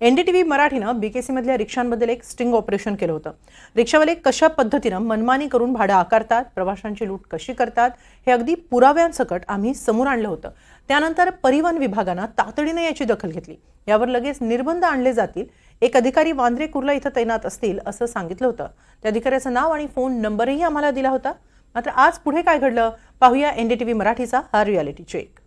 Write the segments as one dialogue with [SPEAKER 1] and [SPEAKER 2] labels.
[SPEAKER 1] NDTV मराठीनं बीकेसीमधल्या रिक्षांबद्दल एक sting operation केलं होतं. रिक्षावाले कशा पद्धतीनं मनमानी करून भाडं आकारतात प्रवाशांची लूट कशी करतात हे अगदी पुराव्यांसकट आम्ही समोर आणलं होतं. त्यानंतर परिवहन विभागानं तातडीनं याची दखल घेतली. यावर लगेच निर्बंध आणले जातील. एक अधिकारी वांद्रे कुर्ला इथं तैनात असतील असं सांगितलं होतं. त्या अधिकाऱ्याचं नाव आणि फोन नंबरही आम्हाला दिला होता. मात्र आज पुढे काय घडलं? पाहूया एनडीटीव्ही मराठीचा हा रियालिटी चेक.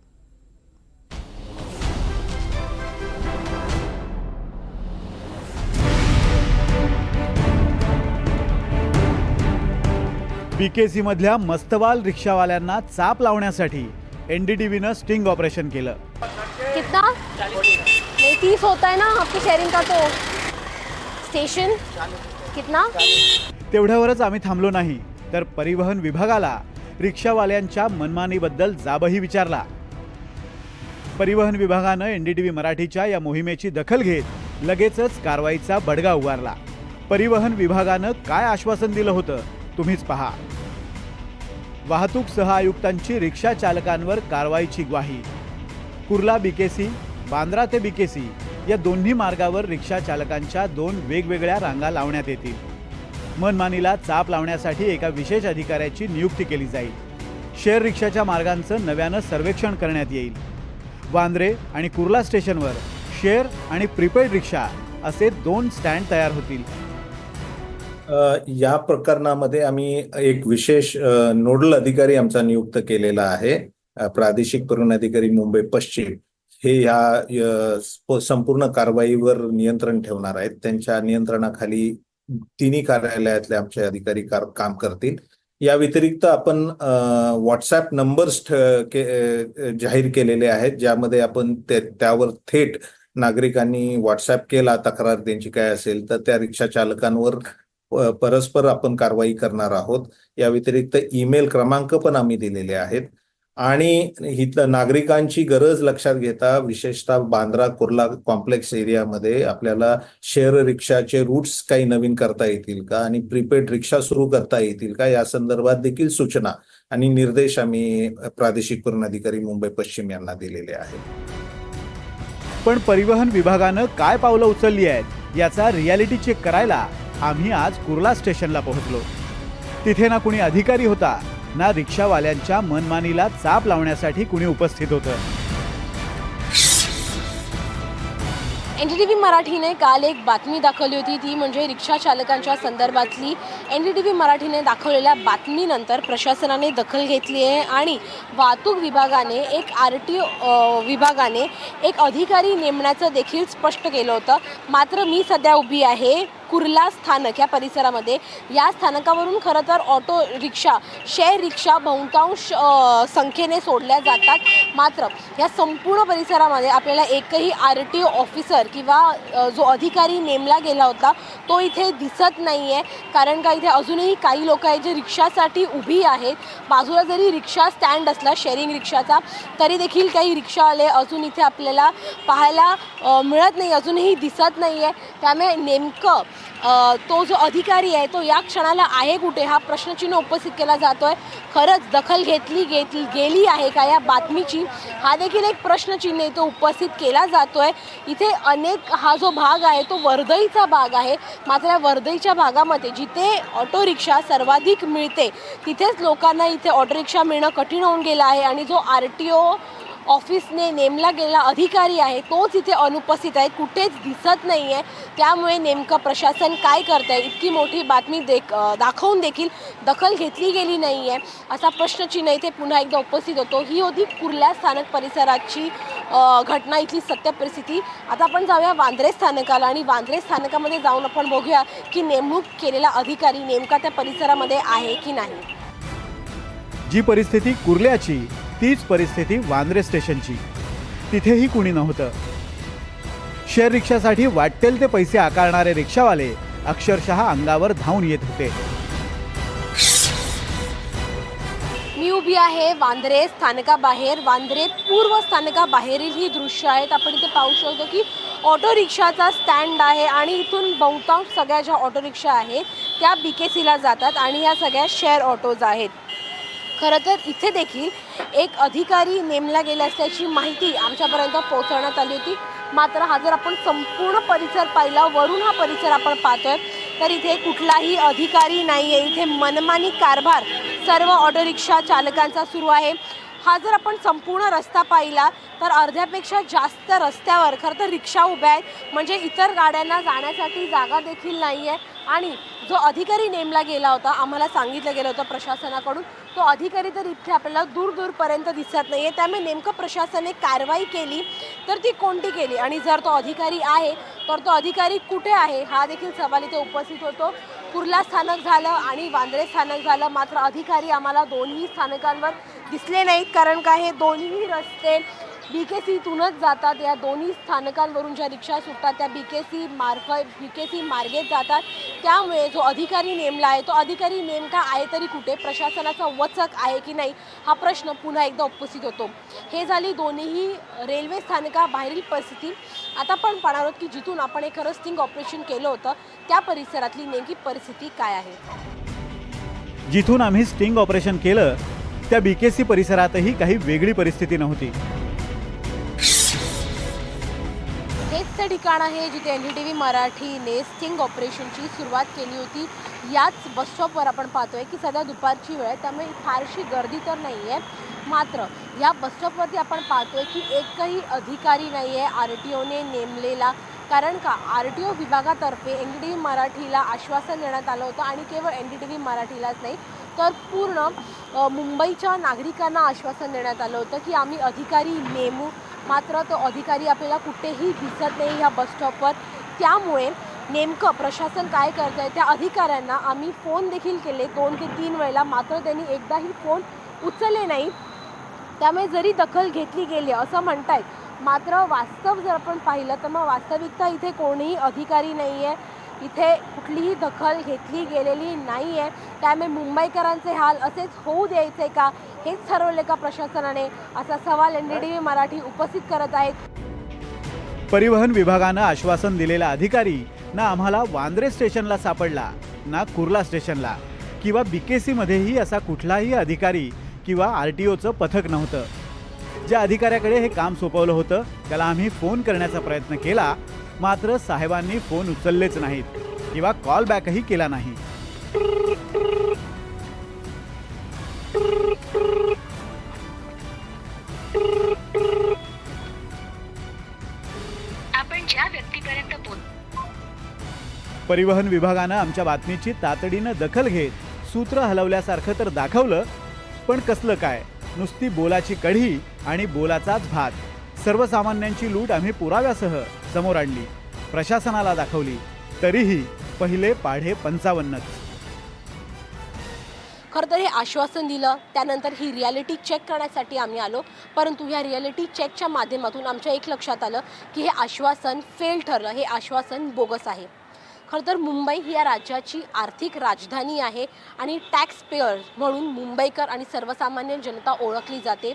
[SPEAKER 2] बीकेसी मधल्या मस्तवाल रिक्षावाल्यांना चाप लावण्यासाठी एनडीटीव्हीनं स्टिंग ऑपरेशन केलं.
[SPEAKER 3] कितना? नहीं तीस होता है ना आपकी शेयरिंग का तो। स्टेशन कितना?
[SPEAKER 2] तेवढ्यावरच आम्ही थांबलो नाही तर परिवहन विभागाला रिक्षावाल्यांच्या मनमानीबद्दल जाबही विचारला. परिवहन विभागानं एनडीटीव्ही मराठीच्या या मोहिमेची दखल घेत लगेचच कारवाईचा बडगा उगारला. परिवहन विभागानं काय आश्वासन दिलं होतं? तुम्हीच पहा. वाहतूक सहआयुक्तांची रिक्षा चालकांवर कारवाईची ग्वाही. कुर्ला बीकेसी बांद्रा ते बीकेसी या दोन्ही मार्गावर रिक्षा चालकांच्या दोन वेगवेगळ्या रांगा लावण्यात येतील. मनमानीला चाप लावण्यासाठी एका विशेष अधिकाऱ्याची नियुक्ती केली जाईल. शेअर रिक्षाच्या मार्गांचं नव्यानं सर्वेक्षण करण्यात येईल. वांद्रे आणि कुर्ला स्टेशनवर शेअर आणि प्रीपेड रिक्षा असे दोन स्टँड तयार होतील.
[SPEAKER 4] या प्रकरणामध्ये आम्ही एक विशेष नोडल अधिकारी आमचा नियुक्त केलेला आहे. प्रादेशिक परिवहन अधिकारी मुंबई पश्चिम हे या संपूर्ण कारवाईवर नियंत्रण ठेवणार आहेत. त्यांच्या नियंत्रणाखाली तिन्ही कार्यालयातले आमचे अधिकारी कार- काम करतील. या व्यतिरिक्त आपण व्हॉट्सॲप नंबर्स के- जाहीर केलेले आहेत ज्यामध्ये आपण ते- त्यावर थेट नागरिकांनी व्हॉट्सॲप केला तक्रार त्यांची काय असेल तर त्या रिक्षा चालकांवर परस्पर आपण कारवाई करणार आहोत. या व्यतिरिक्त ईमेल क्रमांक पण आम्ही दिलेले आहेत. आणि इथलं नागरिकांची गरज लक्षात घेता विशेषतः बांद्रा कुर्ला कॉम्प्लेक्स एरियामध्ये आपल्याला शेअर रिक्षाचे रूट्स काही नवीन करता येतील का? आणि प्रीपेड रिक्षा सुरू करता येतील का? या संदर्भात देखील सूचना आणि निर्देश आम्ही प्रादेशिक पूर्ण अधिकारी मुंबई पश्चिम यांना दिलेले आहेत.
[SPEAKER 2] पण परिवहन विभागानं काय पावलं उचलली आहेत? याचा रियालिटी चेक करायला आम्ही आज कुर्ला स्टेशनला पोहोचलो. तिथे ना कुणी अधिकारी होता ना रिक्षावाल्यांच्या मनमानीला चाप लावण्यासाठी कुणी उपस्थित होतं.
[SPEAKER 3] एन डी टी व्ही मराठीने काल एक बातमी दाखवली होती ती म्हणजे रिक्षा चालकांच्या संदर्भातली. एन डी टी व्ही मराठीने दाखवलेल्या बातमीनंतर प्रशासनाने दखल घेतली आहे आणि वाहतूक विभागाने एक आर टी विभागाने एक अधिकारी नेमण्याचं देखील स्पष्ट केलं होतं. मात्र मी सध्या उभी आहे. कुर्ला स्थानक या परिसरामध्ये. या स्थानकावरून खरं तर ऑटो रिक्षा शेअर रिक्षा बहुतांश संख्येने सोडल्या जातात. मात्र या संपूर्ण परिसरामध्ये आपल्याला एकही आर टी ओ ऑफिसर किंवा जो अधिकारी नेमला गेला होता तो इथे दिसत नाही आहे कारण का इथे अजूनही काही लोक आहेत जे रिक्षासाठी उभी आहेत. बाजूला जरी रिक्षा स्टँड असला शेअरिंग रिक्षाचा तरी देखील काही रिक्षावाले अजून इथे आपल्याला पाहायला मिळत नाही अजूनही दिसत नाही आहे त्यामुळे नेमकं तो जो अधिकारी आहे तो या क्षणाला आहे कुठे? हा प्रश्नचिन्ह उपस्थित केला जातो आहे खरंच दखल घेतली घेतली गेली आहे का या बातमीची? हा देखील एक प्रश्नचिन्ह इथे उपस्थित केला जातो आहे इथे अनेक हा जो भाग आहे तो वर्दईचा भाग आहे. मात्र या वर्दईच्या भागामध्ये जिथे ऑटो रिक्षा सर्वाधिक मिळते तिथेच लोकांना इथे ऑटो रिक्षा मिळणं कठीण होऊन गेलं आहे. आणि जो आर टी ओ ऑफिसने नेमला गेलेला अधिकारी आहे तोच इथे अनुपस्थित आहे कुठेच दिसत नाही आहे त्यामुळे नेमकं प्रशासन काय करत आहे इतकी मोठी बातमी देख दाखवून देखील दखल घेतली गेली नाही आहे असा प्रश्नचिन्ह इथे पुन्हा एकदा उपस्थित होतो. ही होती कुर्ला स्थानक परिसराची घटना इथली सत्य परिस्थिती. आता आपण जाऊया वांद्रे स्थानकाला आणि वांद्रे स्थानकामध्ये जाऊन आपण बघूया की नेमणूक केलेला अधिकारी नेमका त्या परिसरामध्ये आहे की नाही.
[SPEAKER 2] जी परिस्थिती कुर्ल्याची तीच परिस्थिती वांद्रे स्टेशनची. तिथेही कुणी नव्हतं. शेअर रिक्षासाठी वाटेल ते पैसे आकारणारे रिक्षावाले अक्षरशः अंगावर धावून येत होते.
[SPEAKER 3] मी उभी आहे वांद्रे स्थानकाबाहेर. वांद्रे पूर्व स्थानकाबाहेरील ही दृश्य आहेत. आपण इथे पाहू शकतो की ऑटो रिक्षाचा स्टँड आहे आणि इथून बहुतांश सगळ्या ज्या ऑटो रिक्षा आहेत त्या बी के सीला जातात आणि ह्या सगळ्या शेअर ऑटोज आहेत. खरं तर इथे देखील एक अधिकारी नेमला गेला असल्याची माहिती आमच्यापर्यंत पोहोचवण्यात आली होती. मात्र हा जर आपण संपूर्ण परिसर पाहिला वरून हा परिसर आपण पाहतोय तर इथे कुठलाही अधिकारी नाही आहे इथे मनमानी कारभार सर्व ऑटो रिक्षा चालकांचा सुरू आहे. हा जर आपण संपूर्ण रस्ता पाहिला तर अर्ध्यापेक्षा जास्त रस्त्यावर खरं तर रिक्षा उभ्या आहेत. म्हणजे इतर गाड्यांना जाण्यासाठी जागा देखील नाही आहे आणि जो अधिकारी नेमला गेला होता आम्हाला सांगितलं गेलं होतं प्रशासनाकडून तो अधिकारी तर इथे आपल्याला दूर दूरपर्यंत दिसत नाही आहे त्यामुळे नेमकं प्रशासनाने कारवाई केली तर ती कोणती केली? आणि जर तो अधिकारी आहे तर तो अधिकारी कुठे आहे? हा देखील सवाल इथे उपस्थित होतो. कुर्ला स्थानक झालं आणि वांद्रे स्थानक झालं. मात्र अधिकारी आम्हाला दोन्ही स्थानकांवर दिसले नाहीत कारण का? हे दोन्ही रस्ते बी के सीतूनच जातात. या दोन्ही स्थानकांवरून ज्या रिक्षा सुटतात त्या बी के सी मार्फत बी के सी मार्गेत जातात. त्यामुळे जो अधिकारी नेमला आहे तो अधिकारी नेमका आहे तरी कुठे? प्रशासनाचा वचक आहे की नाही? हा प्रश्न पुन्हा एकदा उपस्थित होतो. हे झाली दोन्हीही रेल्वे स्थानकाबाहेरील परिस्थिती. आता पण पाहणार आहोत की जिथून आपण हे खरं स्टिंग ऑपरेशन केलं होतं त्या परिसरातली नेमकी परिस्थिती काय आहे?
[SPEAKER 2] जिथून आम्ही स्टिंग ऑपरेशन केलं त्या बी के सी परिसरातही काही वेगळी परिस्थिती नव्हती.
[SPEAKER 3] ते ठिकाण आहे जिथे एन डी टी व्ही मराठीने स्टिंग ऑपरेशनची सुरुवात केली होती. याच बसस्टॉपवर आपण पाहतोय की सध्या दुपारची वेळ आहे त्यामुळे फारशी गर्दी तर नाही आहे मात्र या बसस्टॉपवरती आपण पाहतोय की एकही अधिकारी नाही आहे आर टी ओने नेमलेला कारण का आर टी ओ विभागातर्फे एन डी टी व्ही मराठीला आश्वासन देण्यात आलं होतं आणि केवळ एन डी टी व्ही मराठीलाच नाही तर पूर्ण मुंबईच्या नागरिकांना आश्वासन देण्यात आलं होतं की आम्ही अधिकारी नेमू. मात्र तो अधिकारी आपल्याला कुठेही दिसत नाही ह्या बसस्टॉपवर त्यामुळे नेमकं प्रशासन काय करत आहे त्या अधिकाऱ्यांना आम्ही फोन देखील केले. दोन ते तीन वेळेला मात्र त्यांनी एकदाही फोन उचलले नाही. त्यामुळे जरी दखल घेतली गेली असं म्हणतायत मात्र वास्तव जर आपण पाहिलं तर मग वास्तविकता इथे कोणीही अधिकारी नाही आहे इथे कुठलीही दखल घेतली गेलेली नाही आहे त्यामुळे मुंबईकरांचे हाल असेच होऊ द्यायचे का हेच ठरवले का प्रशासनाने? असा सवाल N D T V Marathi उपस्थित करत आहेत.
[SPEAKER 2] परिवहन विभागानं आश्वासन दिलेला अधिकारी ना आम्हाला वांद्रे स्टेशनला सापडला ना कुर्ला स्टेशनला किंवा बीकेसी मध्येही असा कुठलाही अधिकारी किंवा आर टी ओचं पथक नव्हतं. ज्या अधिकाऱ्याकडे हे काम सोपवलं होतं त्याला आम्ही फोन करण्याचा प्रयत्न केला मात्र साहेबांनी फोन उचललेच नाहीत किंवा कॉल बॅकही केला नाही.
[SPEAKER 5] आपण ज्या व्यक्तीपर्यंत पोहोच
[SPEAKER 2] परिवहन विभागानं आमच्या बातमीची तातडीनं दखल घेत सूत्र हलवल्यासारखं तर दाखवलं पण कसलं काय? नुसती बोलाची कढी आणि बोलाचाच भात. सर्वसामान्यांची लूट आम्ही पुराव्यासह समोर आणली. प्रशासनाला दाखवली. तरीही पहिले पाढे पंचावन्नच.
[SPEAKER 3] खरं तर हे आश्वासन दिलं. त्यानंतर ही रियालिटी चेक करण्यासाठी आम्ही आलो. परंतु ह्या रियालिटी चेकच्या माध्यमातून आमच्या एक लक्षात आलं की हे आश्वासन फेल ठरलं. हे आश्वासन बोगस आहे. खरं तर मुंबई ही या राज्याची आर्थिक राजधानी आहे आणि टॅक्स पेयर म्हणून मुंबईकर आणि सर्वसामान्य जनता ओळखली जाते.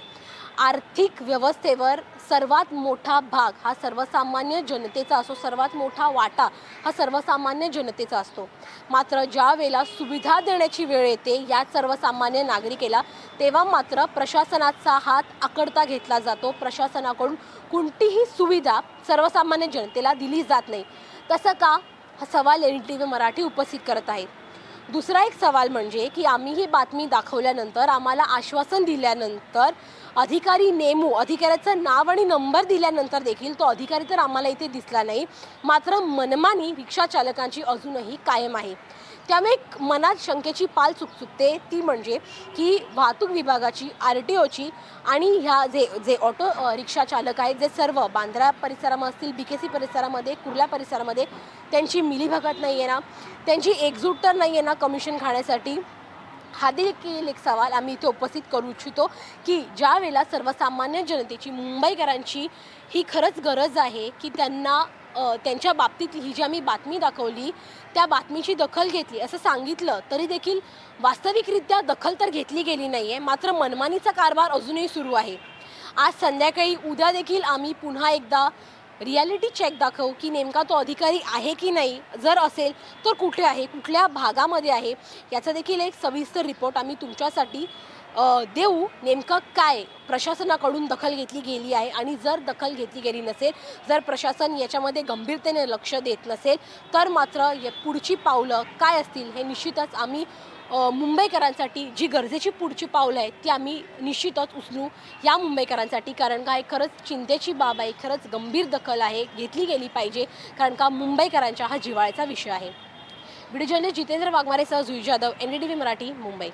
[SPEAKER 3] आर्थिक व्यवस्थेवर सर्वात मोठा भाग हा सर्वसामान्य जनतेचा असो सर्वात मोठा वाटा हा सर्वसामान्य जनतेचा असतो. मात्र ज्या वेळेला सुविधा देण्याची वेळ येते या सर्वसामान्य नागरिकेला तेव्हा मात्र प्रशासनाचा हात आकडता घेतला जातो. प्रशासनाकडून कोणतीही सुविधा सर्वसामान्य जनतेला दिली जात नाही. तसं का? हा सवाल एन टी व्ही मराठी उपस्थित करत आहे. दुसरा एक सवाल म्हणजे की आम्ही ही बातमी दाखवल्यानंतर आम्हाला आश्वासन दिल्यानंतर अधिकारी नेमू अधिकाऱ्याचं नाव आणि नंबर दिल्यानंतर देखील तो अधिकारी तर आम्हाला इथे दिसला नाही. मात्र मनमानी रिक्षा चालकांची अजूनही कायम आहे. त्यामुळे एक मनात शंकेची पाल चुकचुकते. ती म्हणजे की वाहतूक विभागाची आर टी ओची आणि ह्या जे जे ऑटो रिक्षा चालक आहेत जे सर्व बांद्रा परिसरामध्ये असतील बी के सी परिसरामध्ये कुर्ला परिसरामध्ये त्यांची मिलीभगत नाही आहे ना. त्यांची एकजूट तर नाही आहे ना कमिशन खाण्यासाठी हा देखील एक सवाल आम्ही इथे उपस्थित करू इच्छितो की ज्या वेळेला सर्वसामान्य जनतेची मुंबईकरांची ही खरंच गरज आहे की त्यांना त्यांच्या बाबतीत ही जी आम्ही बातमी दाखवली त्या बातमीची दखल घेतली असं सांगितलं तरी देखील वास्तविकरित्या दखल तर घेतली गेली नाही आहे मात्र मनमानीचा कारभार अजूनही सुरू आहे. आज संध्याकाळी उद्या देखील आम्ही पुन्हा एकदा रियालिटी चेक दाखव की नेमका तो अधिकारी आहे की नाही. जर असेल तर कुठे आहे? कुठल्या भागामध्ये आहे? याचा देखील एक सविस्तर रिपोर्ट आम्ही तुमच्यासाठी देऊ नेमकं काय? प्रशासनाकडून दखल घेतली गेली आहे आणि जर दखल घेतली गेली नसेल जर प्रशासन याच्यामध्ये गंभीरतेने लक्ष देत नसेल तर मात्र या पुढची पावलं काय असतील हे निश्चितच आम्ही मुंबईकरांसाठी जी गरजेची पुढची पावलं आहेत ती आम्ही निश्चितच उचलू या मुंबईकरांसाठी. कारण का हे खरंच चिंतेची बाब आहे खरंच गंभीर दखल आहे घेतली गेली पाहिजे कारण का मुंबईकरांच्या हा जिव्हाळ्याचा विषय आहे. Video journalist Jitendra वाघमारेसह Jui Jadhav N D T V Marathi Mumbai.